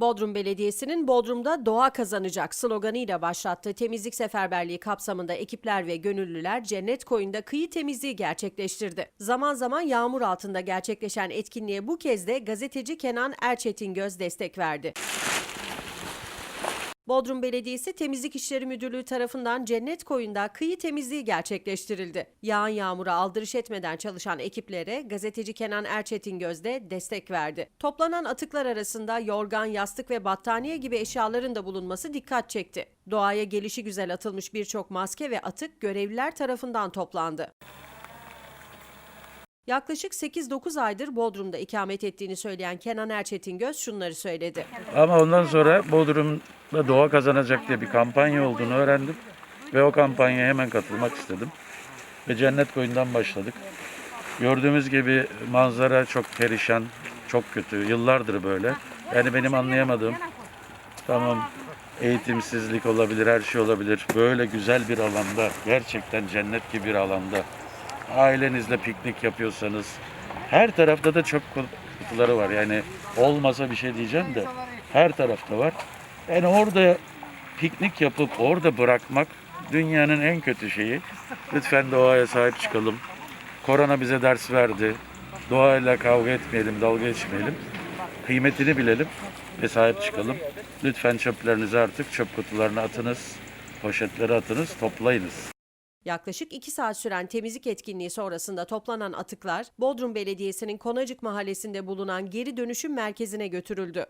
Bodrum Belediyesi'nin Bodrum'da doğa kazanacak sloganıyla başlattığı temizlik seferberliği kapsamında ekipler ve gönüllüler Cennet Koyu'nda kıyı temizliği gerçekleştirdi. Zaman zaman yağmur altında gerçekleşen etkinliğe bu kez de gazeteci Kenan Erçetingöz destek verdi. Bodrum Belediyesi Temizlik İşleri Müdürlüğü tarafından Cennet Koyu'nda kıyı temizliği gerçekleştirildi. Yağan yağmura aldırış etmeden çalışan ekiplere gazeteci Kenan Erçetingöz de destek verdi. Toplanan atıklar arasında yorgan, yastık ve battaniye gibi eşyaların da bulunması dikkat çekti. Doğaya gelişi güzel atılmış birçok maske ve atık görevliler tarafından toplandı. Yaklaşık 8-9 aydır Bodrum'da ikamet ettiğini söyleyen Kenan Erçetingöz şunları söyledi. Ama ondan sonra Bodrum'da doğa kazanacak diye bir kampanya olduğunu öğrendim. Ve o kampanyaya hemen katılmak istedim. Ve Cennet Koyun'dan başladık. Gördüğümüz gibi manzara çok perişan, çok kötü. Yıllardır böyle. Yani benim anlayamadığım, tamam eğitimsizlik olabilir, her şey olabilir. Böyle güzel bir alanda, gerçekten cennet gibi bir alanda ailenizle piknik yapıyorsanız her tarafta da çöp kutuları var. Yani olmasa bir şey diyeceğim de her tarafta var. Yani orada piknik yapıp orada bırakmak dünyanın en kötü şeyi. Lütfen doğaya sahip çıkalım. Korona bize ders verdi. Doğayla kavga etmeyelim, dalga geçmeyelim. Kıymetini bilelim ve sahip çıkalım. Lütfen çöplerinizi artık çöp kutularına atınız, poşetlere atınız, toplayınız. Yaklaşık 2 saat süren temizlik etkinliği sonrasında toplanan atıklar Bodrum Belediyesi'nin Konacık Mahallesi'nde bulunan geri dönüşüm merkezine götürüldü.